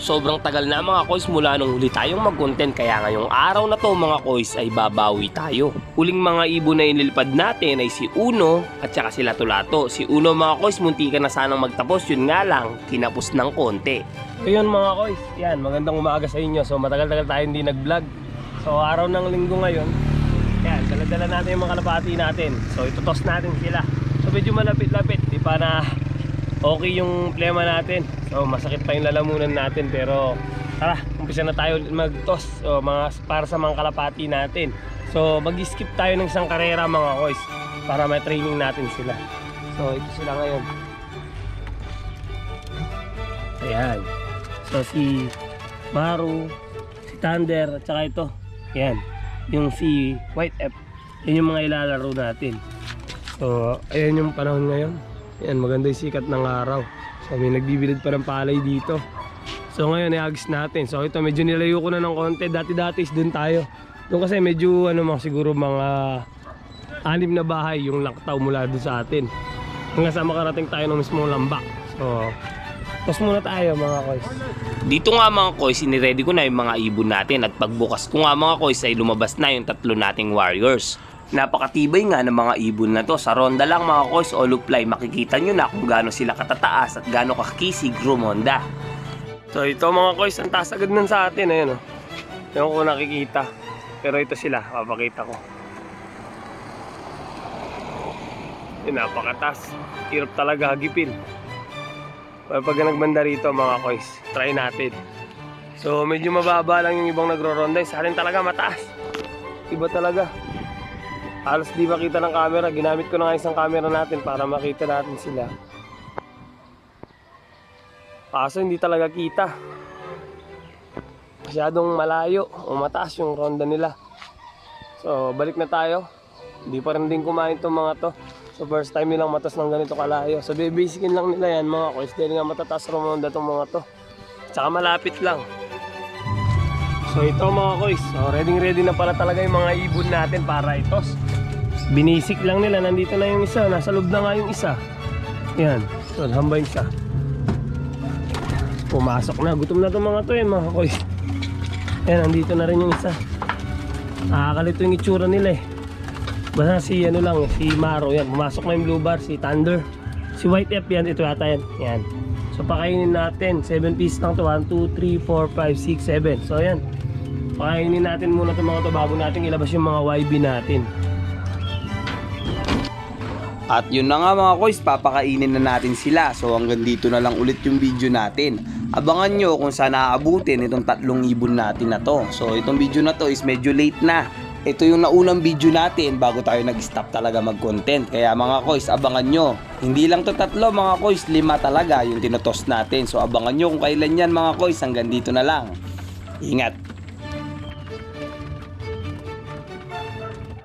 Sobrang tagal na mga koys mula nung huli tayong mag-content kaya ngayong araw na to mga koys ay babawi tayo. Huling mga ibon na inilipad natin ay si Uno at saka si Lato-Lato. Si Uno mga koys munti ka na sanang magtapos yun nga lang kinapos ng konti. So yun mga koys, yan magandang umaga sa inyo. So matagal-tagal tayo hindi nag-vlog. So araw ng linggo ngayon, yan dala-dala natin yung mga kalapati natin. So itutos natin sila. So medyo malapit-lapit, di pa na okay yung plema natin. So masakit pa yung lalamunan natin pero tara, umpisa na tayo mag-toss so, mga, para sa mga kalapati natin. So mag-skip tayo ng isang karera mga koys para may training natin sila. So ito sila ngayon. Ayan. So si Maru, si Thunder at saka ito. Ayan. Yung si White F. Yan yung mga ilalaro natin. So, ayan yung panahon ngayon. Ayan, maganda yung sikat ng araw. So, may nagbibilid pa ng palay dito. So, ngayon, iagis natin. So, ito, medyo nilayo ko na ng konti. Dati-dati is dun tayo. Doon kasi medyo, ano mga siguro mga anim na bahay yung laktaw mula doon sa atin. Hanggang sa makarating tayo ng mismong lamba. So, tos muna tayo mga koys. Dito nga mga koys, iniready ko na yung mga ibon natin at pagbukas ko nga mga koys ay lumabas na yung tatlo nating warriors. Napakatibay nga ng mga ibon na to. Sa ronda lang mga koys o luply, makikita nyo na kung gaano sila katataas at gaano kakisig rumonda. So ito mga koys, ang taas agad nun sa atin. Ayan o. Ewan ko nakikita. Pero ito sila, papakita ko. Yun, napakatas. Hirap talaga hagipin. Pero pag nagbanda rito mga koys, try natin. So medyo mababa lang yung ibang nagro-ronda. Sa atin talaga mataas. Iba talaga. Halos di makita ng camera. Ginamit ko na nga isang camera natin para makita natin sila. Kaso hindi talaga kita. Masyadong malayo o mataas yung ronda nila. So balik na tayo. Hindi pa rin din kumain itong mga to. So first time nilang matas ng ganito kalayo. So bibisikin lang nila yan mga koys. Dahil nga matataas rumonda itong mga to. Tsaka malapit lang. So ito mga koys, so ready ready na pala talaga yung mga ibon natin para itos. Binisik lang nila, nandito na yung isa, nasa loob na nga yung isa. Yan, so hamba yung isa. Pumasok na, gutom na itong mga to yan mga koys. Yan, nandito na rin yung isa. Nakakalito yung itsura nila eh. Basta si ano lang, si Maro yan, pumasok na yung blue bar, si Thunder. Si White F yan, ito yata yan. Yan. So pakainin natin, 7 pieces lang to, 1, 2, 3, 4, 5, 6, 7. So yan, pakainin natin muna itong mga to bago natin ilabas yung mga YB natin. At yun na nga mga koys, papakainin na natin sila. So hanggang dito na lang ulit yung video natin. Abangan nyo kung saan naaabutin itong tatlong ibon natin na to. So itong video na to is medyo late na. Ito yung naunang video natin bago tayo nag-stop talaga mag-content. Kaya mga koys, abangan nyo. Hindi lang to tatlo mga koys, lima talaga yung tinotos natin. So abangan nyo kung kailan yan mga koys. Hanggang dito na lang. Ingat!